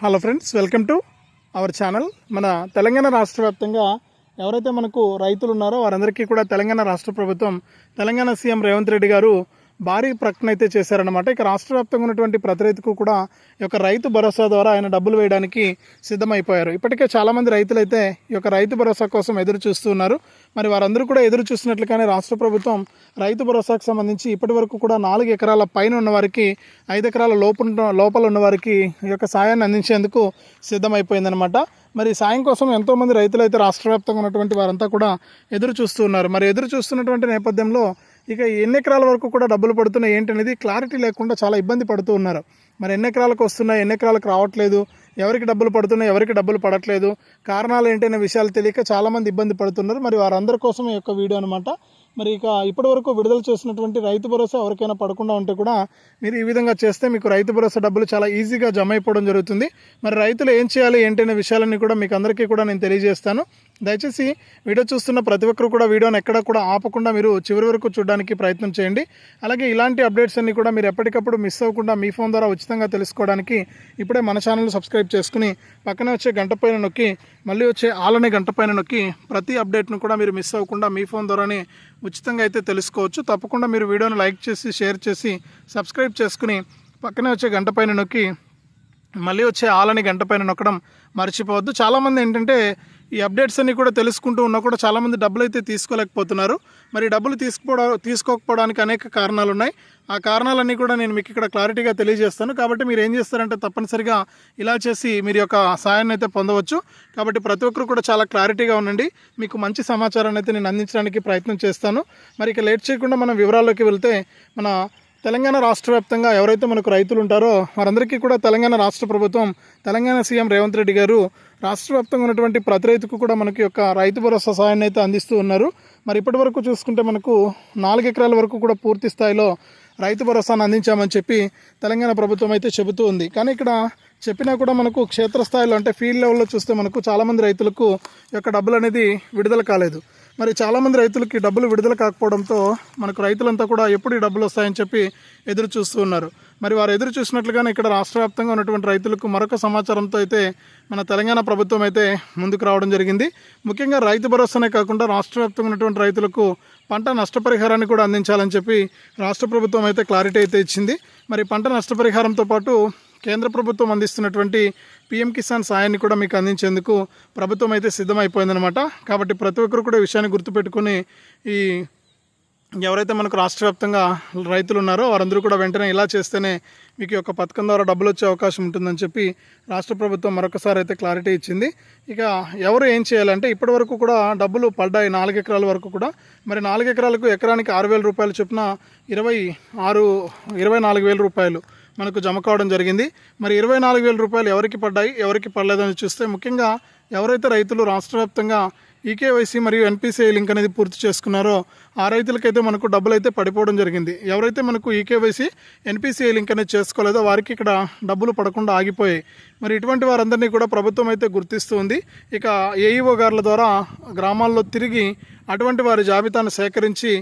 Hello friends welcome to our channel మన తెలంగాణ రాష్ట్ర వ్యాప్తంగా ఎవరైతే మనకు రైతులు ఉన్నారో వారందరికీ కూడా తెలంగాణ రాష్ట్ర ప్రభుత్వం తెలంగాణ సీఎం రేవంత్ రెడ్డి గారు భారీ ప్రకటన అయితే చేశారనమాట ఇక రాష్ట్ర వ్యాప్తంగా ఉన్నటువంటి ప్రతి రైతుకు కూడా ఈ యొక్క రైతు భరోసా ద్వారా ఆయన డబ్బులు వేయడానికి సిద్ధమైపోయారు. ఇప్పటికే చాలామంది రైతులైతే ఈ యొక్క రైతు భరోసా కోసం ఎదురు చూస్తున్నారు మరి వారందరూ కూడా ఎదురు చూస్తున్నట్లుగానే రాష్ట్ర ప్రభుత్వం రైతు భరోసాకు సంబంధించి ఇప్పటి వరకు కూడా నాలుగు ఎకరాల పైన ఉన్నవారికి ఐదు ఎకరాల లోపు లోపల ఉన్న వారికి ఈ యొక్క సాయాన్ని అందించేందుకు సిద్ధమైపోయిందనమాట మరి సాయం కోసం ఎంతోమంది రైతులు అయితే రాష్ట్ర వ్యాప్తంగా ఉన్నటువంటి వారంతా కూడా ఎదురు చూస్తూ ఉన్నారు. మరి ఎదురు చూస్తున్నటువంటి నేపథ్యంలో ఇక ఎన్ని ఎకరాల వరకు కూడా డబ్బులు పడుతున్నాయి ఏంటనేది క్లారిటీ లేకుండా చాలా ఇబ్బంది పడుతూ ఉన్నారు. మరి ఎన్ని ఎకరాలకు వస్తున్నాయి ఎన్ని ఎకరాలకు రావట్లేదు ఎవరికి డబ్బులు పడుతున్నాయి ఎవరికి డబ్బులు పడట్లేదు కారణాలు ఏంటనే విషయాలు తెలియక చాలామంది ఇబ్బంది పడుతున్నారు. మరి వారందరి కోసం ఈ యొక్క వీడియో అనమాట మరి ఇక ఇప్పటి వరకు విడుదల చేసినటువంటి రైతు భరోసా ఎవరికైనా పడకుండా ఉంటే కూడా మీరు ఈ విధంగా చేస్తే మీకు రైతు భరోసా డబ్బులు చాలా ఈజీగా జమ అయిపోవడం జరుగుతుంది. మరి రైతులు ఏం చేయాలి ఏంటనే విషయాలన్నీ కూడా మీకు అందరికీ కూడా నేను తెలియజేస్తాను. దయచేసి వీడియో చూస్తున్న ప్రతి ఒక్కరు కూడా వీడియోని ఎక్కడ కూడా ఆపకుండా మీరు చివరి వరకు చూడడానికి ప్రయత్నం చేయండి. అలాగే ఇలాంటి అప్డేట్స్ అన్ని కూడా మీరు ఎప్పటికప్పుడు మిస్ అవ్వకుండా మీ ఫోన్ ద్వారా ఉచితంగా తెలుసుకోవడానికి ఇప్పుడే మన ఛానల్ సబ్స్క్రైబ్ చేసుకుని పక్కనే వచ్చే గంట పైన నొక్కి మళ్ళీ వచ్చే ఆలనే గంట పైన నొక్కి ప్రతి అప్డేట్ను కూడా మీరు మిస్ అవ్వకుండా మీ ఫోన్ ద్వారానే ఉచితంగా అయితే తెలుసుకోవచ్చు. తప్పకుండా మీరు వీడియోని లైక్ చేసి షేర్ చేసి సబ్స్క్రైబ్ చేసుకుని పక్కనే వచ్చే గంట పైన నొక్కి మళ్ళీ వచ్చే ఆలని గంట పైన నొక్కడం మర్చిపోవద్దు. చాలామంది ఏంటంటే ఈ అప్డేట్స్ అన్నీ కూడా తెలుసుకుంటూ ఉన్నా కూడా చాలామంది డబ్బులు అయితే తీసుకోలేకపోతున్నారు. మరి డబ్బులు తీసుకోవడం తీసుకోకపోవడానికి అనేక కారణాలు ఉన్నాయి ఆ కారణాలన్నీ కూడా నేను మీకు ఇక్కడ క్లారిటీగా తెలియజేస్తాను. కాబట్టి మీరు ఏం చేస్తారంటే తప్పనిసరిగా ఇలా చేసి మీరు యొక్క సాయాన్ని అయితే పొందవచ్చు. కాబట్టి ప్రతి ఒక్కరు కూడా చాలా క్లారిటీగా ఉండండి. మీకు మంచి సమాచారాన్ని అయితే నేను అందించడానికి ప్రయత్నం చేస్తాను. మరి ఇక లేట్ చేయకుండా మనం వివరాల్లోకి వెళ్తే మన తెలంగాణ రాష్ట్ర వ్యాప్తంగా ఎవరైతే మనకు రైతులు ఉంటారో వారందరికీ కూడా తెలంగాణ రాష్ట్ర ప్రభుత్వం తెలంగాణ సీఎం రేవంత్ రెడ్డి గారు రాష్ట్ర వ్యాప్తంగా ఉన్నటువంటి ప్రతి రైతుకు కూడా మనకి యొక్క రైతు భరోసా సహాయాన్ని అయితే అందిస్తూ ఉన్నారు. మరి ఇప్పటి వరకు చూసుకుంటే మనకు నాలుగు ఎకరాల వరకు కూడా పూర్తి స్థాయిలో రైతు భరోసాను అందించామని చెప్పి తెలంగాణ ప్రభుత్వం అయితే చెబుతూ ఉంది. కానీ ఇక్కడ చెప్పినా కూడా మనకు క్షేత్రస్థాయిలో అంటే ఫీల్డ్ లెవెల్లో చూస్తే మనకు చాలామంది రైతులకు యొక్క డబ్బులు అనేది విడుదల కాలేదు. మరి చాలామంది రైతులకి డబ్బులు విడుదల కాకపోవడంతో మనకు రైతులంతా కూడా ఎప్పుడు ఈ డబ్బులు వస్తాయని చెప్పి ఎదురు చూస్తూ ఉన్నారు. మరి వారు ఎదురు చూసినట్లుగానే ఇక్కడ రాష్ట్ర వ్యాప్తంగా ఉన్నటువంటి రైతులకు మరొక సమాచారంతో అయితే మన తెలంగాణ ప్రభుత్వం అయితే ముందుకు రావడం జరిగింది. ముఖ్యంగా రైతు భరోసానే కాకుండా రాష్ట్ర వ్యాప్తంగా ఉన్నటువంటి రైతులకు పంట నష్టపరిహారాన్ని కూడా అందించాలని చెప్పి రాష్ట్ర ప్రభుత్వం అయితే క్లారిటీ అయితే ఇచ్చింది. మరి పంట నష్టపరిహారంతో పాటు కేంద్ర ప్రభుత్వం అందిస్తున్నటువంటి పిఎం కిసాన్ సాయాన్ని కూడా మీకు అందించేందుకు ప్రభుత్వం అయితే సిద్ధమైపోయిందనమాట కాబట్టి ప్రతి ఒక్కరు కూడా విషయాన్ని గుర్తుపెట్టుకుని ఈ ఎవరైతే మనకు రాష్ట్ర వ్యాప్తంగా రైతులు ఉన్నారో వారందరూ కూడా వెంటనే ఇలా చేస్తేనే మీకు యొక్క పథకం ద్వారా డబ్బులు వచ్చే అవకాశం ఉంటుందని చెప్పి రాష్ట్ర ప్రభుత్వం మరొకసారి అయితే క్లారిటీ ఇచ్చింది. ఇక ఎవరు ఏం చేయాలంటే ఇప్పటి వరకు కూడా డబ్బులు పడ్డాయి నాలుగు ఎకరాల వరకు కూడా. మరి నాలుగు ఎకరాలకు ఎకరానికి ఆరు వేల రూపాయలు చొప్పున ఇరవై ఆరు ఇరవై నాలుగు వేల రూపాయలు. మనకు జమ కావడం జరిగింది. మరి ఇరవై నాలుగు వేల రూపాయలు ఎవరికి పడ్డాయి ఎవరికి పడలేదని చూస్తే ముఖ్యంగా ఎవరైతే రైతులు రాష్ట్ర వ్యాప్తంగా ఈకేవైసీ మరియు ఎన్పిసిఐ లింక్ అనేది పూర్తి చేసుకున్నారో ఆ రైతులకైతే మనకు డబ్బులు అయితే పడిపోవడం జరిగింది. ఎవరైతే మనకు ఈకేవైసీ ఎన్పిసిఐ లింక్ అనేది చేసుకోలేదో వారికి ఇక్కడ డబ్బులు పడకుండా ఆగిపోయాయి. మరి ఇటువంటి వారందరినీ కూడా ప్రభుత్వం అయితే గుర్తిస్తూ ఉంది. ఇక ఏఈఓ గారుల ద్వారా గ్రామాల్లో తిరిగి అటువంటి వారి జాబితాను సేకరించి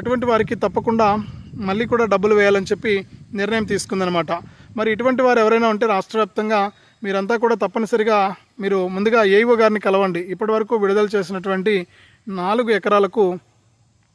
అటువంటి వారికి తప్పకుండా మళ్ళీ కూడా డబ్బులు వేయాలని చెప్పి నిర్ణయం తీసుకుందనమాట మరి ఇటువంటి వారు ఎవరైనా ఉంటే రాష్ట్ర వ్యాప్తంగా మీరంతా కూడా తప్పనిసరిగా మీరు ముందుగా ఏఈఓ గారిని కలవండి. ఇప్పటి వరకు విడుదల చేసినటువంటి నాలుగు ఎకరాలకు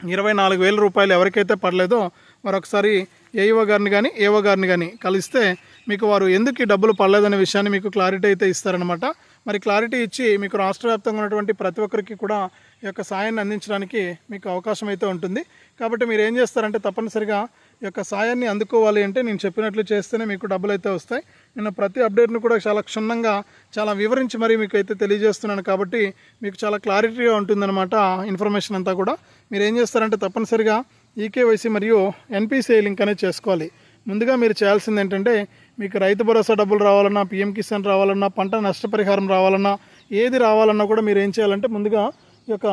ఇరవై నాలుగు వేల రూపాయలు ఎవరికైతే పడలేదో మరొకసారి ఏఈఓ గారిని కానీ ఏఓ గారిని కానీ కలిస్తే మీకు వారు ఎందుకు ఈ డబ్బులు పడలేదనే విషయాన్ని మీకు క్లారిటీ అయితే ఇస్తారనమాట మరి క్లారిటీ ఇచ్చి మీకు రాష్ట్ర వ్యాప్తంగా ఉన్నటువంటి ప్రతి ఒక్కరికి కూడా ఈ యొక్క సాయాన్ని అందించడానికి మీకు అవకాశం అయితే ఉంటుంది. కాబట్టి మీరు ఏం చేస్తారంటే తప్పనిసరిగా ఈ యొక్క సాయాన్ని అందుకోవాలి అంటే నేను చెప్పినట్లు చేస్తేనే మీకు డబ్బులు అయితే వస్తాయి. నేను ప్రతి అప్డేట్ను కూడా చాలా క్షుణ్ణంగా చాలా వివరించి మరి మీకు అయితే తెలియజేస్తున్నాను. కాబట్టి మీకు చాలా క్లారిటీగా ఉంటుందన్నమాట ఇన్ఫర్మేషన్ అంతా కూడా. మీరు ఏం చేస్తారంటే తప్పనిసరిగా ఈకేవైసీ మరియు ఎన్పిసిఐ లింక్ అనేది చేసుకోవాలి. ముందుగా మీరు చేయాల్సింది ఏంటంటే మీకు రైతు భరోసా డబ్బులు రావాలన్నా పిఎం కిసాన్ రావాలన్నా పంట నష్టపరిహారం రావాలన్నా ఏది రావాలన్నా కూడా మీరు ఏం చేయాలంటే ముందుగా యొక్క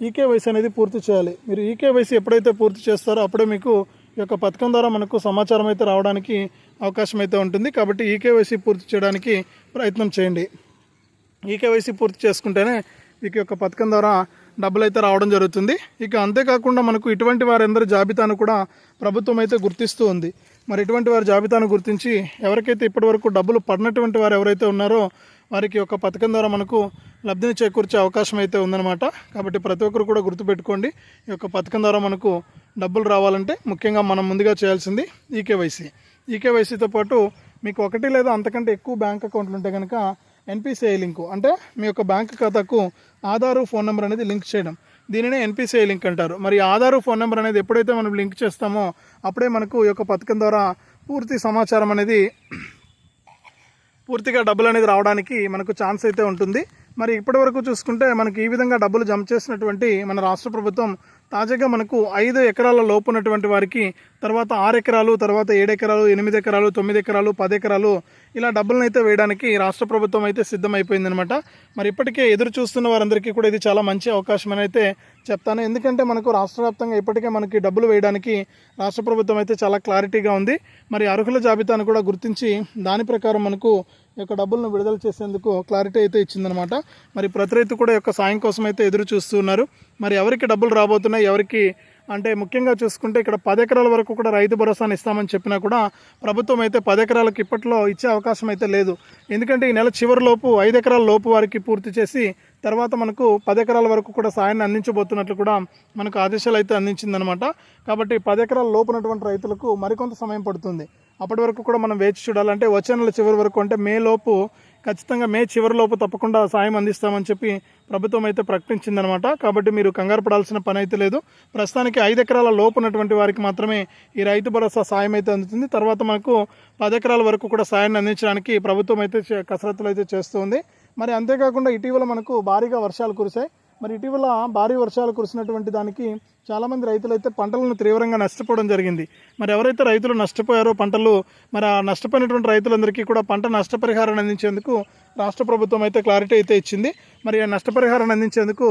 ఈకేవైసీ అనేది పూర్తి చేయాలి. మీరు ఈకేవైసీ ఎప్పుడైతే పూర్తి చేస్తారో అప్పుడే మీకు ఈ యొక్క పథకం ద్వారా మనకు సమాచారం అయితే రావడానికి అవకాశం అయితే ఉంటుంది. కాబట్టి ఈకేవైసీ పూర్తి చేయడానికి ప్రయత్నం చేయండి. ఈకేవైసీ పూర్తి చేసుకుంటేనే మీకు యొక్క పథకం ద్వారా డబ్బులు అయితే రావడం జరుగుతుంది. ఇక అంతేకాకుండా మనకు ఇటువంటి వారందరి జాబితాను కూడా ప్రభుత్వం అయితే గుర్తిస్తూ ఉంది. మరి ఇటువంటి వారి జాబితాను గుర్తించి ఎవరికైతే ఇప్పటివరకు డబ్బులు పడినటువంటి వారు ఎవరైతే ఉన్నారో వారికి ఒక పథకం ద్వారా మనకు లబ్ధిని చేకూర్చే అవకాశం అయితే ఉందన్నమాట. కాబట్టి ప్రతి ఒక్కరు కూడా గుర్తుపెట్టుకోండి ఈ యొక్క పథకం ద్వారా మనకు డబ్బులు రావాలంటే ముఖ్యంగా మనం ముందుగా చేయాల్సింది ఈకేవైసీ. ఈకేవైసీతో పాటు మీకు ఒకటి లేదా అంతకంటే ఎక్కువ బ్యాంక్ అకౌంట్లు ఉంటే కనుక ఎన్పిసిఐ లింకు అంటే మీ యొక్క బ్యాంక్ ఖాతాకు ఆధారు ఫోన్ నెంబర్ అనేది లింక్ చేయడం. దీనినే ఎన్పిసిఐ లింక్ అంటారు. మరి ఆధారు ఫోన్ నెంబర్ అనేది ఎప్పుడైతే మనం లింక్ చేస్తామో అప్పుడే మనకు ఈ యొక్క పథకం ద్వారా పూర్తి సమాచారం అనేది పూర్తిగా డబ్బులు అనేది రావడానికి మనకు ఛాన్స్ అయితే ఉంటుంది. మరి ఇప్పటివరకు చూసుకుంటే మనకి ఈ విధంగా డబ్బులు జమ చేసినటువంటి మన రాష్ట్ర ప్రభుత్వం తాజాగా మనకు ఐదు ఎకరాల లోపు ఉన్నటువంటి వారికి తర్వాత ఆరు ఎకరాలు తర్వాత ఏడు ఎకరాలు ఎనిమిది ఎకరాలు తొమ్మిది ఎకరాలు పది ఎకరాలు ఇలా డబ్బులను అయితే వేయడానికి రాష్ట్ర ప్రభుత్వం అయితే సిద్ధమైపోయిందనమాట మరి ఇప్పటికే ఎదురు చూస్తున్న వారందరికీ కూడా ఇది చాలా మంచి అవకాశం అని అయితే చెప్తాను. ఎందుకంటే మనకు రాష్ట్ర వ్యాప్తంగా ఇప్పటికే మనకి డబ్బులు వేయడానికి రాష్ట్ర ప్రభుత్వం అయితే చాలా క్లారిటీగా ఉంది. మరి అర్హుల జాబితాను కూడా గుర్తించి దాని ప్రకారం మనకు యొక్క డబ్బులను విడుదల చేసేందుకు క్లారిటీ అయితే ఇచ్చిందనమాట మరి ప్రతి రైతు కూడా యొక్క సాయం కోసం అయితే ఎదురు చూస్తున్నారు మరి ఎవరికి డబ్బులు రాబోతున్నాయి ఎవరికి అంటే ముఖ్యంగా చూసుకుంటే ఇక్కడ పది ఎకరాల వరకు కూడా రైతు భరోసాను ఇస్తామని చెప్పినా కూడా ప్రభుత్వం అయితే పది ఎకరాలకు ఇప్పట్లో ఇచ్చే అవకాశం అయితే లేదు. ఎందుకంటే ఈ నెల చివరిలోపు ఐదు ఎకరాల లోపు వారికి పూర్తి చేసి తర్వాత మనకు పది ఎకరాల వరకు కూడా సాయాన్ని అందించబోతున్నట్లు కూడా మనకు ఆదేశాలు అయితే అందించిందనమాట. కాబట్టి పది ఎకరాల లోపు ఉన్నటువంటి రైతులకు మరికొంత సమయం పడుతుంది. అప్పటి వరకు కూడా మనం వేచి చూడాలంటే వచ్చే నెల చివరి వరకు అంటే మే లోపు ఖచ్చితంగా మే చివరి లోపు తప్పకుండా సాయం అందిస్తామని చెప్పి ప్రభుత్వం అయితే ప్రకటించిందనమాట. కాబట్టి మీరు కంగారు పడాల్సిన పని అయితే లేదు. ప్రస్తుతానికి ఐదు ఎకరాల లోపు ఉన్నటువంటి వారికి మాత్రమే ఈ రైతు భరోసా సాయం అయితే అందుతుంది. తర్వాత మనకు పది ఎకరాల వరకు కూడా సాయాన్ని అందించడానికి ప్రభుత్వం అయితే చే- కసరత్తులు అయితే చేస్తుంది మరి అంతేకాకుండా ఇటీవల మనకు భారీగా వర్షాలు కురిశాయి. మరి ఇటీవల భారీ వర్షాలు కురిసినటువంటి దానికి చాలామంది రైతులు అయితే పంటలను తీవ్రంగా నష్టపోవడం జరిగింది. మరి ఎవరైతే రైతులు నష్టపోయారో పంటలు మరి ఆ నష్టపోయినటువంటి రైతులందరికీ కూడా పంట నష్టపరిహారాన్ని అందించేందుకు రాష్ట్ర ప్రభుత్వం అయితే క్లారిటీ అయితే ఇచ్చింది. మరి ఆ నష్టపరిహారాన్ని అందించేందుకు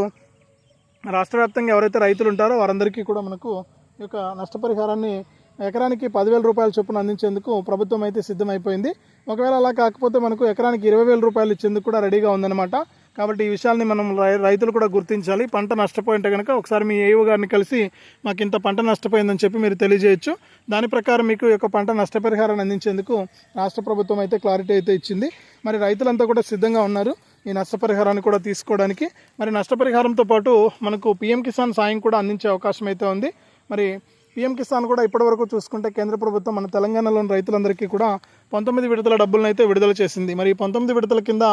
రాష్ట్ర వ్యాప్తంగా ఎవరైతే రైతులు ఉంటారో వారందరికీ కూడా మనకు ఈ యొక్క నష్టపరిహారాన్ని ఎకరానికి పదివేల రూపాయల చొప్పున అందించేందుకు ప్రభుత్వం అయితే సిద్ధమైపోయింది. ఒకవేళ అలా కాకపోతే మనకు ఎకరానికి ఇరవై వేల రూపాయలు ఇచ్చేందుకు కూడా రెడీగా ఉందన్నమాట. కాబట్టి ఈ విషయాల్ని మనం రై- రైతులు కూడా గుర్తించాలి. పంట నష్టపోయింటే కనుక ఒకసారి మీ ఏఓ గారిని కలిసి మాకు ఇంత పంట నష్టపోయిందని చెప్పి మీరు తెలియజేయచ్చు. దాని ప్రకారం మీకు యొక్క పంట నష్టపరిహారాన్ని అందించేందుకు రాష్ట్ర ప్రభుత్వం అయితే క్లారిటీ అయితే ఇచ్చింది. మరి రైతులంతా కూడా సిద్ధంగా ఉన్నారు ఈ నష్టపరిహారాన్ని కూడా తీసుకోవడానికి. మరి నష్టపరిహారంతో పాటు మనకు పిఎం కిసాన్ సాయం కూడా అందించే అవకాశం అయితే ఉంది. మరి పిఎం కిసాన్ కూడా ఇప్పటివరకు చూసుకుంటే కేంద్ర ప్రభుత్వం మన తెలంగాణలోని రైతులందరికీ కూడా పంతొమ్మిది విడతల డబ్బులను అయితే విడుదల చేసింది. మరి పంతొమ్మిది విడతల కింద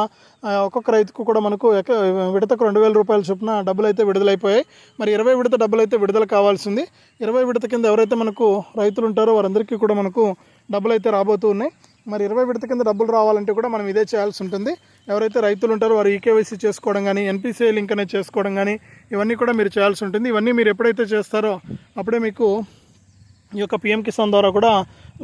ఒక్కొక్క రైతుకు కూడా మనకు విడతకు రెండు వేల రూపాయల చొప్పున డబ్బులు అయితే విడుదలైపోయాయి. మరి ఇరవై విడత డబ్బులు అయితే విడుదల కావాల్సింది. ఇరవై విడత కింద ఎవరైతే మనకు రైతులు ఉంటారో వారందరికీ కూడా మనకు డబ్బులు అయితే రాబోతూ ఉన్నాయి. మరి ఇరవై విడత కింద డబ్బులు రావాలంటే కూడా మనం ఇదే చేయాల్సి ఉంటుంది. ఎవరైతే రైతులు ఉంటారో వారు ఈకేవైసీ చేసుకోవడం కానీ ఎన్పిసిఐ లింక్ అనేది చేసుకోవడం కానీ ఇవన్నీ కూడా మీరు చేయాల్సి ఉంటుంది. ఇవన్నీ మీరు ఎప్పుడైతే చేస్తారో అప్పుడే మీకు ఈ యొక్క పిఎం కిసాన్ ద్వారా కూడా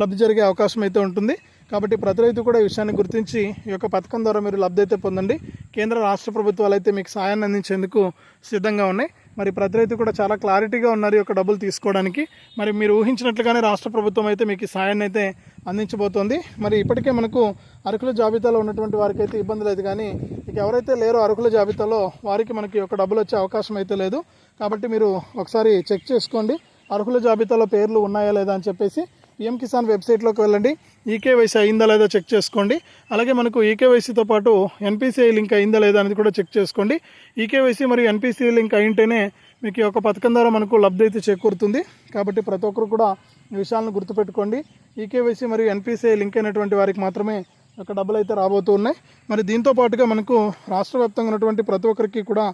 లబ్ధి జరిగే అవకాశం అయితే ఉంటుంది. కాబట్టి ప్రతి రైతు కూడా ఈ విషయాన్ని గుర్తించి ఈ యొక్క పథకం ద్వారా మీరు లబ్ధి అయితే పొందండి. కేంద్ర రాష్ట్ర ప్రభుత్వాలు అయితే మీకు సాయాన్ని అందించేందుకు సిద్ధంగా ఉన్నాయి. మరి ప్రతి రైతు కూడా చాలా క్లారిటీగా ఉన్నారు ఈ యొక్క డబ్బులు తీసుకోవడానికి. మరి మీరు ఊహించినట్లుగానే రాష్ట్ర ప్రభుత్వం అయితే మీకు ఈ సాయాన్ని అయితే అందించబోతోంది. మరి ఇప్పటికే మనకు అరకుల జాబితాలో ఉన్నటువంటి వారికి అయితే ఇబ్బంది లేదు కానీ ఇక ఎవరైతే లేరో అరకుల జాబితాలో వారికి మనకి ఒక డబ్బులు వచ్చే అవకాశం అయితే లేదు. కాబట్టి మీరు ఒకసారి చెక్ చేసుకోండి. అర్హుల జాబితాలో పేర్లు ఉన్నాయా లేదా అని చెప్పేసి పిఎం కిసాన్ వెబ్సైట్లోకి వెళ్ళండి. ఈకేవైసీ అయిందా లేదా చెక్ చేసుకోండి. అలాగే మనకు ఈకేవైసీతో పాటు ఎన్పిసిఐ లింక్ అయిందా లేదా అనేది కూడా చెక్ చేసుకోండి. ఈకేవైసీ మరియు ఎన్పిసిఐ లింక్ అయింటేనే మీకు ఈ యొక్క పథకం ద్వారా మనకు లబ్ధి అయితే చేకూరుతుంది. కాబట్టి ప్రతి ఒక్కరు కూడా ఈ విషయాలను గుర్తుపెట్టుకోండి. ఈకేవైసీ మరియు ఎన్పిసిఐ లింక్ అయినటువంటి వారికి మాత్రమే ఒక డబ్బులు అయితే రాబోతూ ఉన్నాయి. మరి దీంతో పాటుగా మనకు రాష్ట్ర వ్యాప్తంగా ఉన్నటువంటి ప్రతి ఒక్కరికి కూడా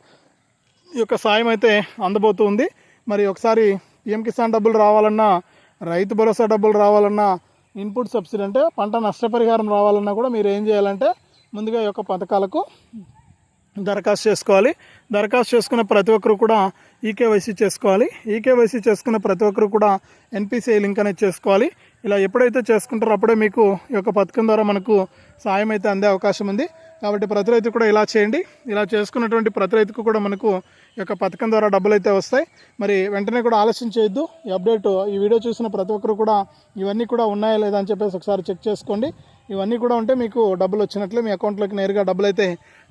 ఈ యొక్క సాయం అయితే అందబోతుంది మరి ఒకసారి పిఎం కిసాన్ డబ్బులు రావాలన్నా రైతు భరోసా డబ్బులు రావాలన్నా ఇన్పుట్ సబ్సిడీ అంటే పంట నష్టపరిహారం రావాలన్నా కూడా మీరు ఏం చేయాలంటే ముందుగా ఈ యొక్క పథకాలకు దరఖాస్తు చేసుకోవాలి. దరఖాస్తు చేసుకున్న ప్రతి ఒక్కరు కూడా ఈకేవైసీ చేసుకోవాలి. ఈకేవైసీ చేసుకున్న ప్రతి ఒక్కరు కూడా ఎన్పిసిఐ లింక్ అనేది చేసుకోవాలి. ఇలా ఎప్పుడైతే చేసుకుంటారో అప్పుడే మీకు ఈ యొక్క పథకం ద్వారా మనకు సాయం అయితే అందే అవకాశం ఉంది. కాబట్టి ప్రతి రైతు కూడా ఇలా చేయండి. ఇలా చేసుకున్నటువంటి ప్రతి రైతుకు కూడా మనకు ఈ యొక్క పథకం ద్వారా డబ్బులు అయితే వస్తాయి. మరి వెంటనే కూడా ఆలస్యం చేయొద్దు. ఈ అప్డేట్ ఈ వీడియో చూసిన ప్రతి ఒక్కరు కూడా ఇవన్నీ కూడా ఉన్నాయా లేదా అని చెప్పేసి ఒకసారి చెక్ చేసుకోండి. ఇవన్నీ కూడా ఉంటే మీకు డబ్బులు వచ్చినట్లే మీ అకౌంట్లోకి నేరుగా డబ్బులు అయితే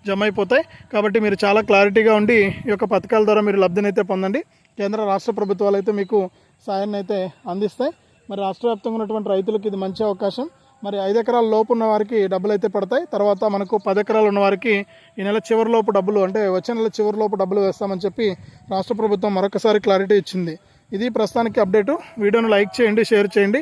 జమ అయిపోతాయి కాబట్టి మీరు చాలా క్లారిటీగా ఉండి ఈ యొక్క పథకాల ద్వారా మీరు లబ్ధిని అయితే పొందండి. కేంద్ర రాష్ట్ర ప్రభుత్వాలు అయితే మీకు సాయాన్ని అయితే అందిస్తాయి. మరి రాష్ట్ర వ్యాప్తంగా ఉన్నటువంటి రైతులకు ఇది మంచి అవకాశం. మరి ఐదు ఎకరాల లోపు ఉన్న వారికి డబ్బులు అయితే పడతాయి. తర్వాత మనకు పది ఎకరాలు ఉన్న వారికి ఈ నెల చివరిలోపు డబ్బులు అంటే వచ్చే నెల చివరిలోపు డబ్బులు వేస్తామని చెప్పి రాష్ట్ర ప్రభుత్వం మరొకసారి క్లారిటీ ఇచ్చింది. ఇది ప్రస్తుతానికి అప్డేటు. వీడియోను లైక్ చేయండి షేర్ చేయండి.